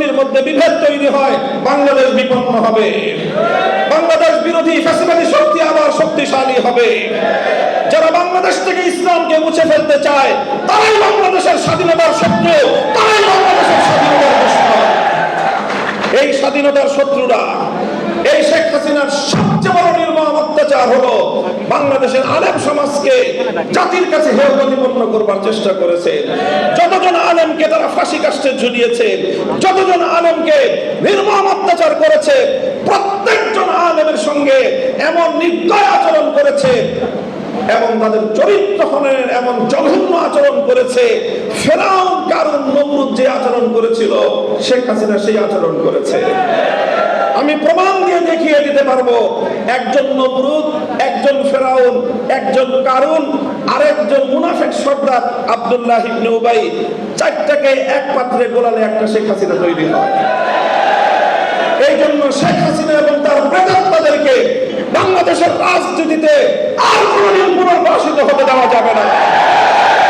শক্তির মধ্যে বিভেদ তৈরি হয়, বাংলাদেশ বিপন্ন হবে। বাংলাদেশ বিরোধী ফ্যাসিবাদী শক্তি আবার শক্তিশালী হবে। যারা বাংলাদেশ থেকে ইসলামকে মুছে ফেলতে চায়, তারাই বাংলাদেশের স্বাধীনতার শত্রু, তারাই বাংলাদেশের স্বাধীনতার এই স্বাধীনতার শত্রুরা, এই শেখ হাসিনার সবচেয়ে বড় নির্মম অত্যাচার হলো বাংলাদেশের আলেম সমাজকে জাতির কাছে হেয় প্রতিপন্ন করবার চেষ্টা করেছে। যতজন আলেমকে তারা ফাঁসি কাষ্টে ঝুলিয়েছে। যতজন আলেমকে নির্মম অত্যাচার করেছে, প্রত্যেকজন আলেমের সঙ্গে এমন নির্দয় আচরণ করেছে, এবং তাদের চরিত্র হনের এমন জঘন্য আচরণ করেছে। ফেরাউন কারণ নমরুদ যে আচরণ করেছিল, শেখ হাসিনা সেই আচরণ করেছে। আমি প্রমাণ দিয়ে দেখিয়ে দিতে পারব, একজন নমরুদ, একজন ফেরাউন, একজন কারুন, আরেকজন মুনাফেক সর্দার আব্দুল্লাহ ইবনে উবাই চারটাকে এক পাত্রে গোলালে একটা শেখ হাসিনা তৈরি হয়। এই জন্য শেখ হাসিনা এবং তার প্রেতাত্মাদেরকে বাংলাদেশের রাজনীতিতে আর কোনদিন পুনর্বাসিত হতে দেওয়া যাবে না।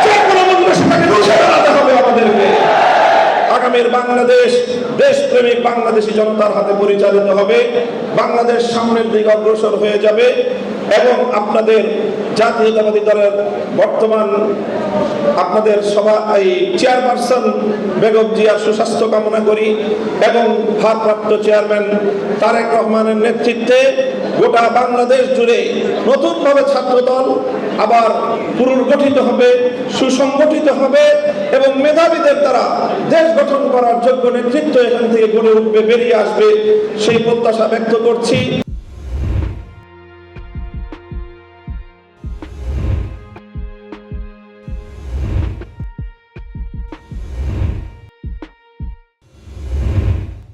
যে কোনো মূল্যে সেটাকে রুখে দাঁড়াতে হবে আমাদেরকে। আগামীর বাংলাদেশ, দেশপ্রেমিক বাংলাদেশী জনতার হাতে পরিচালিত হবে। বাংলাদেশ সামনের দিকে অগ্রসর হয়ে যাবে। এবং আপনাদের জাতীয়তাবাদী দলের বর্তমান আপনাদের সভা, এই চেয়ারপারসন বেগম জিয়ার সুস্বাস্থ্য কামনা করি এবং ভারপ্রাপ্ত চেয়ারম্যান তারেক রহমানের নেতৃত্বে গোটা বাংলাদেশ জুড়ে নতুনভাবে ছাত্রদল আবার পুনর্গঠিত হবে, সুসংগঠিত হবে এবং মেধাবীদের দ্বারা দেশ গঠন করার যোগ্য নেতৃত্ব এখান থেকে গড়ে উঠবে, বেরিয়ে আসবে সেই প্রত্যাশা ব্যক্ত করছি।